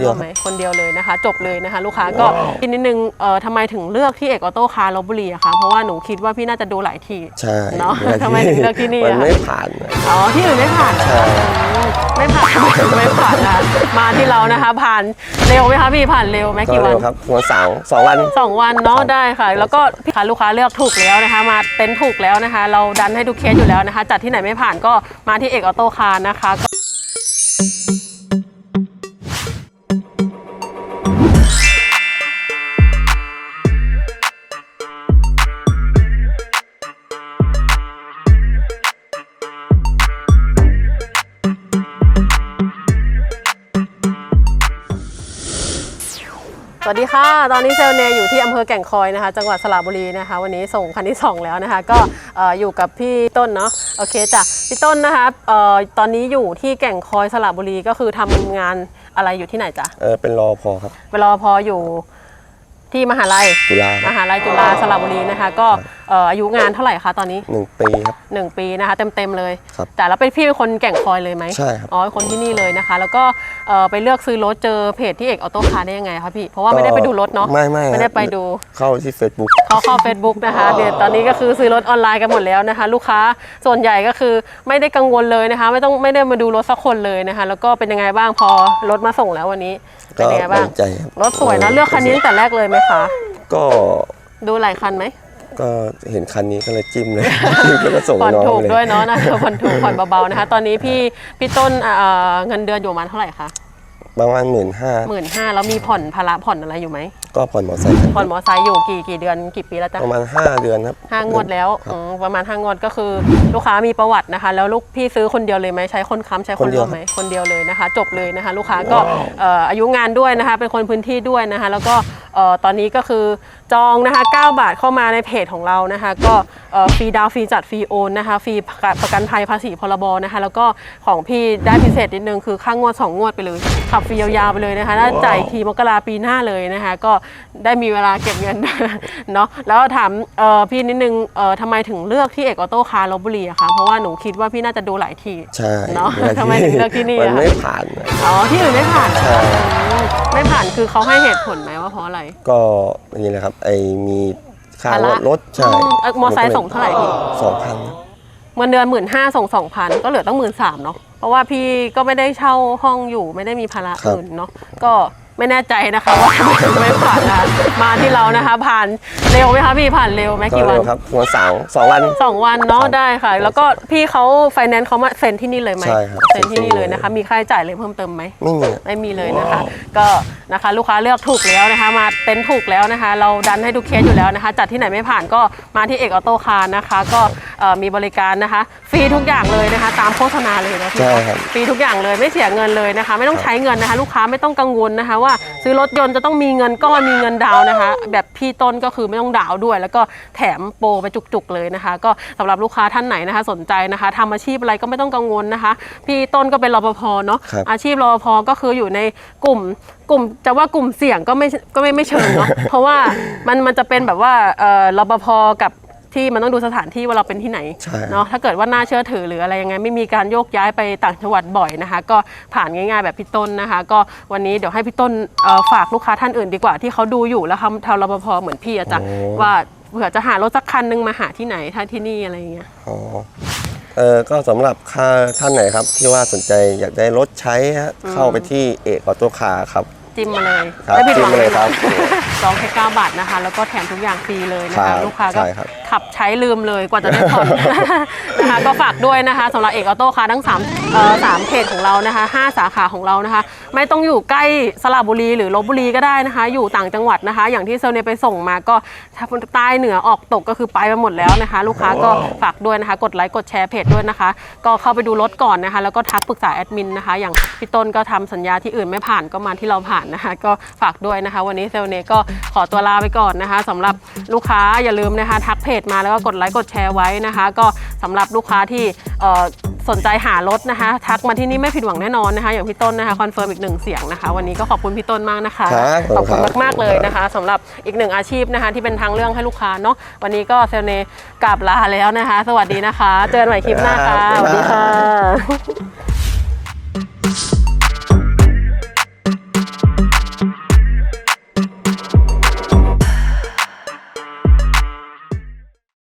เดียวไหมคนเดียวเลยนะคะ จบเลยนะคะ ลูกค้าก็อีกนิดนึงเอ่อทำไมถึงเลือกที่เอกออโต้คาร์ลบบุรีอะคะเพราะว่าหนูคิดว่าพี่น่าจะดูหลายที่ใช่เนอะวลาทำไมถึงเลือกที่นี่มันอะไม่ผ่านอะอ๋อที่อื่นไม่ผ่านใช่อืมไม่ผ่านไม่ผ่านนะมาที่เรานะคะ ผ่านเร็วไหมคะพี่ผ่านเร็วไหมก็กี่วัเร็นวครับวันเสาร์สองวัน สองวันเนาะได้ค่ะ แล้วก็พี่คะลูกค้าเลือกถูกแล้วนะคะ มาเต็นท์ถูกแล้วนะคะ เราดันให้ทุกเคสอยู่แล้วนะคะ จัดที่ไหนไม่ผ่านก็มาที่เอกออโต้คาร์นะคะ สวัสดีค่ะ ตอนนี้เซลเนอยู่ที่อำเภอแก่งคอยนะคะ จังหวัดสระบุรีนะคะ วันนี้ส่งคันที่สองแล้วนะคะ ก็เอ่ออยู่กับพี่ต้นเนาะ โอเคจ้ะ พี่ต้นนะคะเอ่อตอนนี้อยู่ที่แก่งคอยสระบุรีก็คือทำงานอะไรอยู่ที่ไหนจ๊ะเออ เป็นรอพอครับเวลาพออยู่ที่มหาลัย จุฬามหาลัยจุฬาสระบุรีนะคะ ก็เอ่ออายุงานเท่าไหร่คะตอนนี้ หนึ่งปีครับ 1 ปีนะคะเต็มๆเลย ครับแต่แล้วเป็นพี่เป็นคนแก่งคอยเลยไหมใช่ครับ อ๋อคนที่นี่เลยนะคะ แล้วก็เอ่อไปเลือกซื้อรถเจอเพจที่เอกออโต้คาร์ได้ยังไงคะพี่ เพราะว่าไม่ได้ไปดูรถเนาะไม่ไม่ไม่ได้ครับไปดู เข้าที่ Facebook เขาเข้า Facebook นะคะเดี๋ยวตอนนี้ก็คือซื้อรถออนไลน์กันหมดแล้วนะคะ ลูกค้าส่วนใหญ่ก็คือไม่ได้กังวลเลยนะคะ ไม่ต้องไม่ได้มาดูรถสักคนเลยนะคะ แล้วก็เป็นยังไงบ้างพอรถมาส่งแล้ววันนี้เป็นยังไงบ้างก็มั่นใจครับรถสวยนะเลือกคันนี้ตั้งแต่แรกเลยไหมคะ ก็ดูหลายคันไหม ก็เห็นคันนี้ก็เลยจิ้มเลยจิ้มแล้วก็ส่งผ่อนน้องถูกเลย ด้วยเนาะนะผ่อนถูกผ่อนเบาๆนะคะ ตอนนี้พี่พี่ต้นเอ่อเงินเดือนอยู่ประมาณเท่าไหร่คะประมาณหมื่นห้าหมื่นห้าแล้วมีผ่อนภาระผ่อนอะไรอยู่ไหม ก็ผ่อนมอเตอร์ไซค์ครับผ่อนมอไซค์อยู่กี่กี่เดือนกี่ปีแล้วจ๊ะ ประมาณ 5 เดือนครับ ห้างวดแล้วครับ อืมประมาณห้างวดก็คือลูกค้ามีประวัตินะคะ แล้วลูกพี่ซื้อคนเดียวเลยไหมใช้คนค้ำใช้คนร่วมไหมคนเดียวเลยนะคะ จบเลยนะคะ ลูกค้าก็เอ่ออายุงานด้วยนะคะ เป็นคนพื้นที่ด้วยนะคะ แล้วก็เอ่อตอนนี้ก็คือจองนะคะ9บาทเข้ามาในเพจของเรานะคะ ก็เอ่อฟรีดาวน์ฟรีจัดฟรีโอนนะคะฟรีประกันภัยภาษีพรบนะคะ แล้วก็ของพี่ได้พิเศษนิดนึงคือค่างวด 2 งวดไปเลยขับฟรียาวๆไปเลยนะคะน่าจ่ายอีกทีมกราปีหน้าเลยนะคะ ก็ได้มีเวลาเก็บเงินเนาะแล้วถามเอ่อพี่นิดนึงเอ่อทำไมถึงเลือกที่เอกออโต้คาร์ลบบุรีอะคะเพราะว่าหนูคิดว่าพี่น่าจะดูหลายที่ใช่เนอะวลาทำไมถึงเลือกที่นี่มันอะไม่ผ่านอะอ๋อที่อื่นไม่ผ่านใช่อืมไม่ผ่านคือเขาให้เหตุผลไหมว่าเพราะอะไร ก็นี่แหละครับไอ้มีค่าภาระรถใช่อืมเอ้ยมอไซค์ส่งเท่าไหร่พี่สองพันเงินเดือนหมื่นห้าส่งสองพันก็เหลือต้องหมื่นสามเนาะเพราะว่าพี่ก็ไม่ได้เช่าห้องอยู่ไม่ได้มีภาระอื่นเนาะก็ ไม่แน่ใจนะคะว่าไม่ผ่านนะคะมาที่เรานะคะ ผ่านเร็วไหมคะพี่ผ่านเร็วไหมก็กี่วัเร็นวครับวันเสาร์สองวัน สองวันเนาะครับได้ค่ะ แล้วก็พี่เขาไฟแนนซ์เขามาเซ็นที่นี่เลยไหมใช่ครับ เซ็นที่นี่เลยนะคะ มีค่าใช้จ่ายเลยเพิ่มเติมไหม ไม่มีอะ ไม่มีเลยนะคะ ก็นะคะลูกค้าเลือกถูกแล้วนะคะ มาเต็นท์ถูกแล้วนะคะ เราดันให้ทุกเคสอยู่แล้วนะคะ จัดที่ไหนไม่ผ่านก็มาที่เอกออโต้คาร์นะคะ ก็เอ่อมีบริการนะคะ ฟรีทุกอย่างเลยนะคะ ตามโฆษณาเลยนะพี่ใช่ครับ ฟรีทุกอย่างเลยไม่เสียเงินเลยนะคะ ไม่ต้องใช้เงินนะคะ ลูกค้าไม่ต้องกังวลนะคะว่าซื้อรถยนต์จะต้องมีเงินก้อนมีเงินดาวน์นะคะ แบบพี่ต้นก็คือไม่ต้องดาวน์ด้วย แล้วก็แถมโปรไปจุกๆเลยนะคะ ก็สำหรับลูกค้าท่านไหนนะคะ สนใจนะคะทำอาชีพอะไรก็ไม่ต้องกังวลนะคะ พี่ต้นก็เป็นรปภเนาะครับอาชีพรปภก็คืออยู่ในกลุ่มกลุ่มจะว่ากลุ่มเสี่ยงก็ไม่ก็ไม่ไม่เชิงเนาะเพราะว่ามันมันจะเป็นแบบว่าเอ่อรปภกับ ที่มันต้องดูสถานที่ว่าเราเป็นที่ไหนใช่ เนาะถ้าเกิดว่าน่าเชื่อถือหรืออะไรยังไงไม่มีการโยกย้ายไปต่างจังหวัดบ่อยนะคะ ก็ผ่านง่ายๆแบบพี่ต้นนะคะ ก็วันนี้เดี๋ยวให้พี่ต้นเอ่อฝากลูกค้าท่านอื่นดีกว่าที่เขาดูอยู่แล้วทำทำรปภเหมือนพี่อะจ้ะโอ้ ว่าเผื่อจะหารถสักคันนึงมาหาที่ไหนถ้าที่นี่อะไรอย่างเงี้ย อ๋อเออก็สำหรับค่าท่านไหนครับ ที่ว่าสนใจอยากได้รถใช้ฮะเข้าไปที่เอกออโต้คาร์ครับ จิ้มมาเลยครับไม่ผิดหจิ้วัมงมาเลยครับจองแค่9บาทนะคะ แล้วก็แถมทุกอย่างฟรีเลยนะครัคะ บลูกค้าก็ใช่ครับ ขับใช้ลืมเลยกว่าจะได้ผ่อน นะคะก็ฝากด้วยนะคะสำหรับเอกออโต้ค่ะทั้ง3เอ่อสามเพจของเรานะคะ5สาขาของเรานะคะ ไม่ต้องอยู่ใกล้สระบุรีหรือลบบุรีก็ได้นะคะ อยู่ต่างจังหวัดนะคะ อย่างที่เซลเนไปส่งมาก็ถ้าใต้เหนือออกตกก็คือไปมาหมดแล้วนะคะ ลูกค้าก็ฝากด้วยนะคะ กดไลค์กดแชร์เพจด้วยนะคะ ก็เข้าไปดูรถก่อนนะคะ แล้วก็ทักปรึกษาแอดมินนะคะ อย่างพี่ต้นก็ทำสัญญาที่อื่นไม่ผ่านก็มาที่เราผ่านนะคะ ก็ฝากด้วยนะคะ วันนี้เซลเนก็ขอตัวลาไปก่อนนะคะสำหรับลูกค้าอย่าลืมนะคะ ทักเพจมาแล้วก็กดไลค์กดแชร์ไว้นะคะ ก็สำหรับลูกค้าที่เอ่อสนใจหารถนะคะ ทักมาที่นี่ไม่ผิดหวังแน่นอนนะคะ อย่างพี่ต้นนะคะคอนเฟิร์มอีกหนึ่งเสียงนะคะ วันนี้ก็ขอบคุณพี่ต้นมากนะคะครับขอบคุณครับมากๆเลยนะคะสำหรับอีกหนึ่งอาชีพนะคะ ที่เป็นทางเรื่องให้ลูกค้าเนาะวันนี้ก็เซลเนกราบลาแล้วนะคะ สวัสดีนะคะ เจอกันใหม่คลิปหน้าค่ะครับสวัสดีบ๊ายบายค่ะ